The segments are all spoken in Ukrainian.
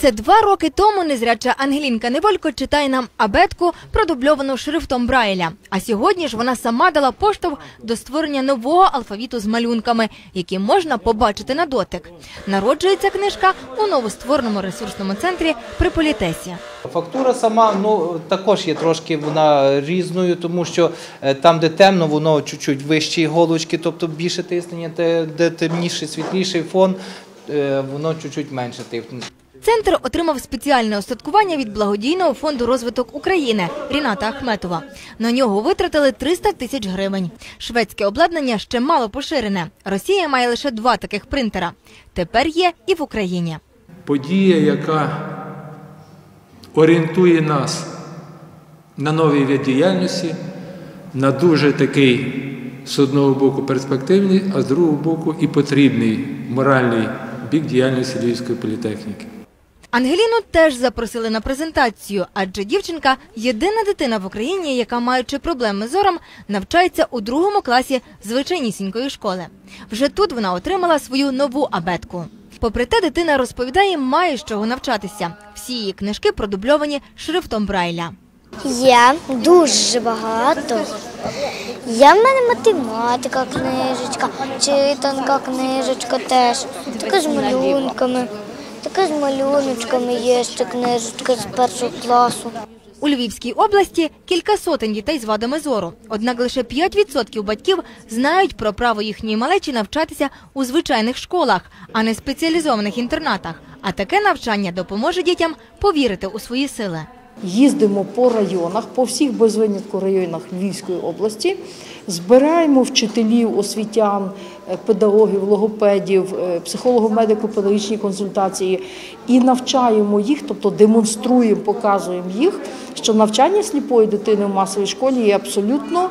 Це два роки тому незряча Ангелінка Неволько читає нам абетку, продубльовану шрифтом Брайля. А сьогодні ж вона сама дала поштовх до створення нового алфавіту з малюнками, які можна побачити на дотик. Народжується книжка у новоствореному ресурсному центрі при політесі. Фактура сама ну також є трошки вона різною, тому що е, там, де темно, воно чуть-чуть вищі голочки, тобто більше тиснення, де, темніший, світліший фон, воно чуть-чуть менше тиснення. Центр отримав спеціальне остаткування від благодійного фонду розвиток України Ріната Ахметова. На нього витратили 300 тисяч гривень. Шведське обладнання ще мало поширене. Росія має лише два таких принтера. Тепер є і в Україні. подія, яка орієнтує нас на новий вид діяльності, на дуже такий, з одного боку, перспективний, а з другого боку і потрібний моральний бік діяльності Львівської політехніки. Ангеліну теж запросили на презентацію, адже дівчинка єдина дитина в Україні, яка, маючи проблеми з зором, навчається у другому класі звичайнісінької школи. Вже тут вона отримала свою нову абетку. Попри те, дитина розповідає, має з чого навчатися. Всі її книжки продубльовані шрифтом Брайля. Є дуже багато. Є в мене математика книжечка, читанка книжечка теж. Така з малюнками. Така з малюночками є ще книжечка з першого класу. У Львівській області кілька сотень дітей з вадами зору. Однак лише 5% батьків знають про право їхньої малечі навчатися у звичайних школах, а не спеціалізованих інтернатах. А таке навчання допоможе дітям повірити у свої сили. Їздимо по районах, по всіх без винятку районах Львівської області, збираємо вчителів, освітян, е, педагогів, логопедів, е, психолого-медико-педагогічні консультації і навчаємо їх, тобто демонструємо, показуємо їх, що навчання сліпої дитини в масовій школі є абсолютно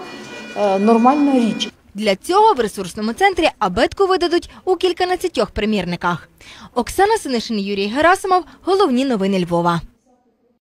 е, нормальна річ. Для цього в ресурсному центрі абетку видадуть у кільканадцятьох примірниках. Оксана Синишин, Юрій Герасимов. Головні новини Львова.